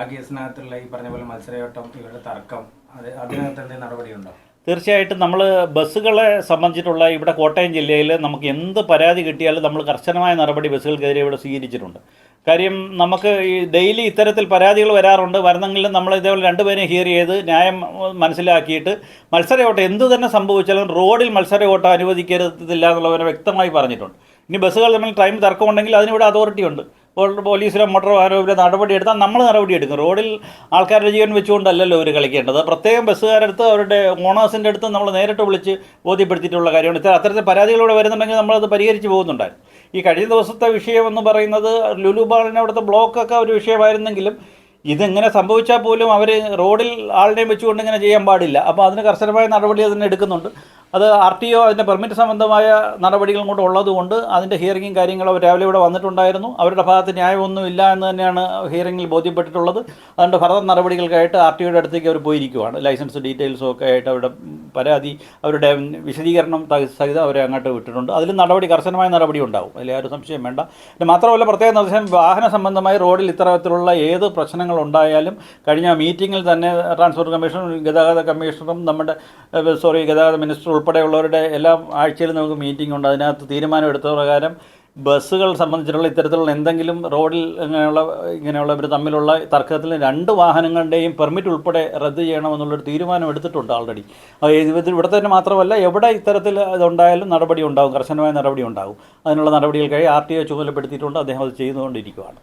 ആ കേസിനകത്തുള്ള ഈ പറഞ്ഞ പോലെ മത്സരയോട്ടം ഇവരുടെ തർക്കം അത് അതിനകത്ത് എന്തെങ്കിലും നടപടിയുണ്ടോ? തീർച്ചയായിട്ടും നമ്മൾ ബസ്സുകളെ സംബന്ധിച്ചിട്ടുള്ള ഇവിടെ കോട്ടയം ജില്ലയിൽ നമുക്ക് എന്ത് പരാതി കിട്ടിയാലും നമ്മൾ കർശനമായ നടപടി ബസ്സുകൾക്കെതിരെ ഇവിടെ സ്വീകരിച്ചിട്ടുണ്ട്. കാര്യം നമുക്ക് ഈ ഡെയിലി ഇത്തരത്തിൽ പരാതികൾ വരാറുണ്ട്. വരുന്നെങ്കിലും നമ്മൾ ഇതേപോലെ രണ്ടുപേരെയും ഹിയർ ചെയ്ത് ന്യായം മനസ്സിലാക്കിയിട്ട് മത്സരയോട്ടം എന്തു തന്നെ സംഭവിച്ചാലും റോഡിൽ മത്സരയോട്ടം അനുവദിക്കരുതില്ല എന്നുള്ളവരെ വ്യക്തമായി പറഞ്ഞിട്ടുണ്ട്. ഇനി ബസ്സുകൾ തമ്മിൽ ടൈം തർക്കമുണ്ടെങ്കിൽ അതിനിവിടെ അതോറിറ്റി ഉണ്ട്. പോലീസിലോ മോട്ടോർ വാഹനത്തിലോ നടപടി എടുത്താൽ നമ്മൾ നടപടി എടുക്കും. റോഡിൽ ആൾക്കാരുടെ ജീവൻ വെച്ചുകൊണ്ടല്ലല്ലോ അവർ കളിക്കേണ്ടത്. പ്രത്യേകം ബസ്സുകാരടുത്ത് അവരുടെ ഓണേഴ്സിന്റെ അടുത്ത് നമ്മൾ നേരിട്ട് വിളിച്ച് ബോധ്യപ്പെടുത്തിയിട്ടുള്ള കാര്യമാണ്. ഇത്ര അത്തരത്തിൽ പരാതികളോടെ വരുന്നുണ്ടെങ്കിൽ നമ്മളത് പരിഹരിച്ച് പോകുന്നുണ്ടായിരുന്നു. ഈ കഴിഞ്ഞ ദിവസത്തെ വിഷയം എന്ന് പറയുന്നത് ലുലു അവിടുത്തെ ബ്ലോക്കൊക്കെ ഒരു വിഷയമായിരുന്നെങ്കിലും ഇതെങ്ങനെ സംഭവിച്ചാൽ പോലും അവർ റോഡിൽ ആളിനെയും വെച്ചുകൊണ്ട് ഇങ്ങനെ ചെയ്യാൻ പാടില്ല. അപ്പോൾ അതിന് കർശനമായ നടപടി അതിനെ എടുക്കുന്നുണ്ട്. അത് ആർ ടി ഒ അതിന്റെ പെർമിറ്റ് സംബന്ധമായ നടപടികളും കൂടെ ഉള്ളതുകൊണ്ട് അതിന്റെ ഹിയറിങ്ങും കാര്യങ്ങളും രാവിലെ ഇവിടെ വന്നിട്ടുണ്ടായിരുന്നു. അവരുടെ ഭാഗത്ത് ന്യായമൊന്നും ഇല്ല എന്ന് തന്നെയാണ് ഹിയറിങ്ങിൽ ബോധ്യപ്പെട്ടിട്ടുള്ളത്. അതുകൊണ്ട് ഫർദർ നടപടികൾക്കായിട്ട് ആർ ടി ഒയുടെ അടുത്തേക്ക് അവർ പോയിരിക്കുവാണ്. ലൈസൻസ് ഡീറ്റെയിൽസും ഒക്കെ ആയിട്ട് അവരുടെ പരാതി അവരുടെ വിശദീകരണം സഹിതം അവരെ അങ്ങോട്ട് വിട്ടിട്ടുണ്ട്. അതിൽ നടപടി കർശനമായ നടപടി ഉണ്ടാവും. അതിൽ ആരും സംശയം വേണ്ട. പിന്നെ മാത്രമല്ല പ്രത്യേക നിർദ്ദേശം വാഹന സംബന്ധമായി റോഡിൽ ഇത്തരത്തിലുള്ള ഏത് പ്രശ്നങ്ങൾ ഉണ്ടായാലും കഴിഞ്ഞ മീറ്റിങ്ങിൽ തന്നെ ട്രാൻസ്പോർട്ട് കമ്മീഷണറും ഗതാഗത കമ്മീഷണറും നമ്മുടെ സോറി ഗതാഗത മിനിസ്റ്റർ ഉൾപ്പെടെയുള്ളവരുടെ എല്ലാ ആഴ്ചയിലും നമുക്ക് മീറ്റിംഗ് ഉണ്ട്. അതിനകത്ത് തീരുമാനം എടുത്ത പ്രകാരം ബസ്സുകൾ സംബന്ധിച്ചിട്ടുള്ള ഇത്തരത്തിലുള്ള എന്തെങ്കിലും റോഡിൽ ഇങ്ങനെയുള്ള ഇങ്ങനെയുള്ള ഇവർ തമ്മിലുള്ള തർക്കത്തിൽ രണ്ട് വാഹനങ്ങളുടെയും പെർമിറ്റ് ഉൾപ്പെടെ റദ്ദ് ചെയ്യണമെന്നുള്ളൊരു തീരുമാനം എടുത്തിട്ടുണ്ട് ആൾറെഡി ഇവിടെ തന്നെ മാത്രമല്ല എവിടെ ഇത്തരത്തിൽ ഇതുണ്ടായാലും നടപടി ഉണ്ടാകും കർശനമായ നടപടി ഉണ്ടാകും അതിനുള്ള നടപടികൾക്കായി ആർ ടി ഒ ചുമതലപ്പെടുത്തിയിട്ടുണ്ട് അദ്ദേഹം അത് ചെയ്തുകൊണ്ടിരിക്കുകയാണ്